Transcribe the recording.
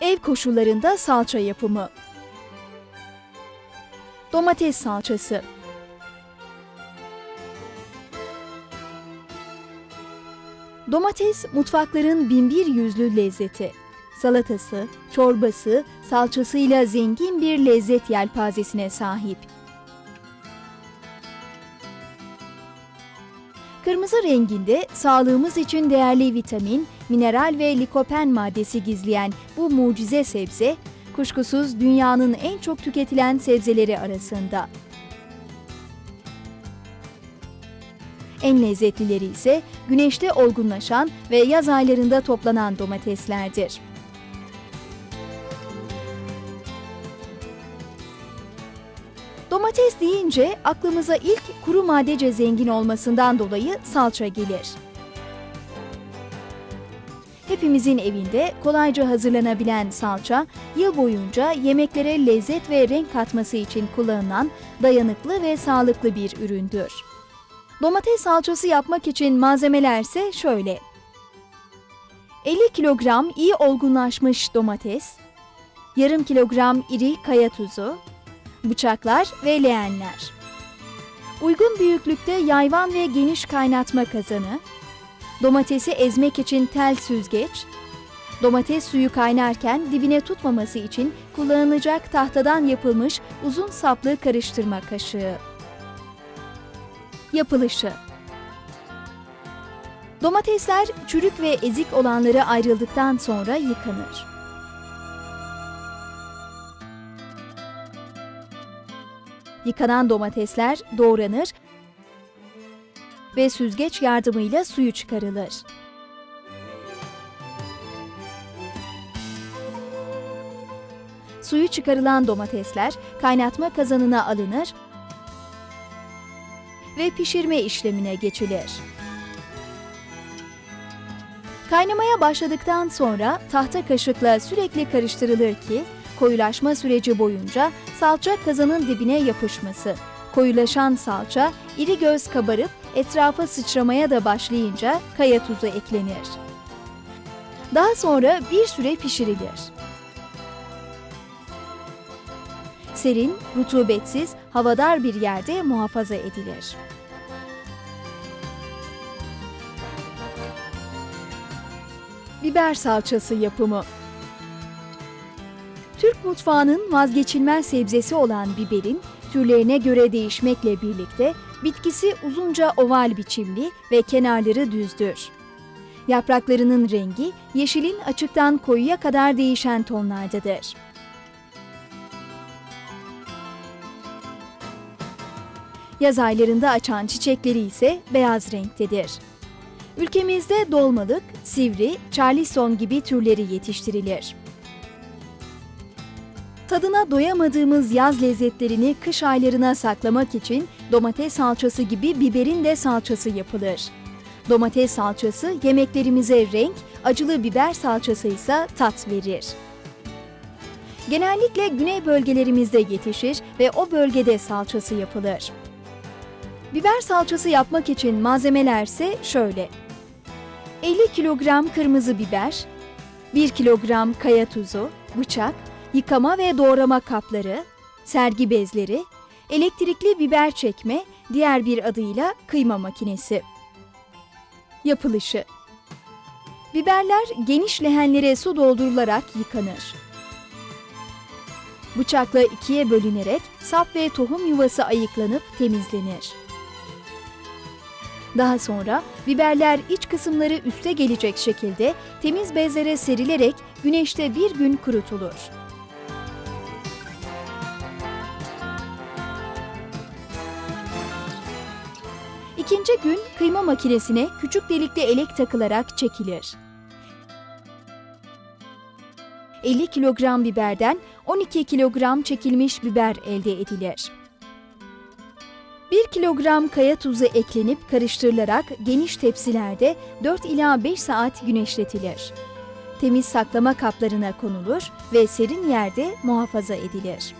Ev koşullarında salça yapımı. Domates salçası. Domates mutfakların binbir yüzlü lezzeti. Salatası, çorbası, salçasıyla zengin bir lezzet yelpazesine sahip. Kırmızı renginde sağlığımız için değerli vitamin, mineral ve likopen maddesi gizleyen bu mucize sebze, kuşkusuz dünyanın en çok tüketilen sebzeleri arasında. En lezzetlileri ise güneşte olgunlaşan ve yaz aylarında toplanan domateslerdir. Domates deyince aklımıza ilk kuru maddece zengin olmasından dolayı salça gelir. Hepimizin evinde kolayca hazırlanabilen salça, yıl boyunca yemeklere lezzet ve renk katması için kullanılan dayanıklı ve sağlıklı bir üründür. Domates salçası yapmak için malzemeler ise şöyle. 50 kilogram iyi olgunlaşmış domates, yarım kilogram iri kaya tuzu, bıçaklar ve leğenler. Uygun büyüklükte yayvan ve geniş kaynatma kazanı, domatesi ezmek için tel süzgeç, domates suyu kaynarken dibine tutmaması için kullanılacak tahtadan yapılmış uzun saplı karıştırma kaşığı. Yapılışı Domatesler çürük ve ezik olanları ayrıldıktan sonra yıkanır. Yıkanan domatesler doğranır ve süzgeç yardımıyla suyu çıkarılır. Suyu çıkarılan domatesler kaynatma kazanına alınır ve pişirme işlemine geçilir. Kaynamaya başladıktan sonra tahta kaşıkla sürekli karıştırılır ki koyulaşma süreci boyunca salça kazanın dibine yapışması. Koyulaşan salça iri göz kabarıp etrafa sıçramaya da başlayınca kaya tuzu eklenir. Daha sonra bir süre pişirilir. Serin, rutubetsiz, havadar bir yerde muhafaza edilir. Biber salçası yapımı Türk mutfağının vazgeçilmez sebzesi olan biberin türlerine göre değişmekle birlikte bitkisi uzunca oval biçimli ve kenarları düzdür. Yapraklarının rengi yeşilin açıktan koyuya kadar değişen tonlardadır. Yaz aylarında açan çiçekleri ise beyaz renktedir. Ülkemizde dolmalık, sivri, charlison gibi türleri yetiştirilir. Tadına doyamadığımız yaz lezzetlerini kış aylarına saklamak için domates salçası gibi biberin de salçası yapılır. Domates salçası yemeklerimize renk, acılı biber salçası ise tat verir. Genellikle güney bölgelerimizde yetişir ve o bölgede salçası yapılır. Biber salçası yapmak için malzemeler ise şöyle. 50 kilogram kırmızı biber, 1 kilogram kaya tuzu, bıçak, yıkama ve doğrama kapları, sergi bezleri, elektrikli biber çekme, diğer bir adıyla kıyma makinesi. Yapılışı Biberler geniş lehenlere su doldurularak yıkanır. Bıçakla ikiye bölünerek sap ve tohum yuvası ayıklanıp temizlenir. Daha sonra biberler iç kısımları üste gelecek şekilde temiz bezlere serilerek güneşte bir gün kurutulur. İkinci gün kıyma makinesine küçük delikli elek takılarak çekilir. 50 kilogram biberden 12 kilogram çekilmiş biber elde edilir. 1 kilogram kaya tuzu eklenip karıştırılarak geniş tepsilerde 4 ila 5 saat güneşletilir. Temiz saklama kaplarına konulur ve serin yerde muhafaza edilir.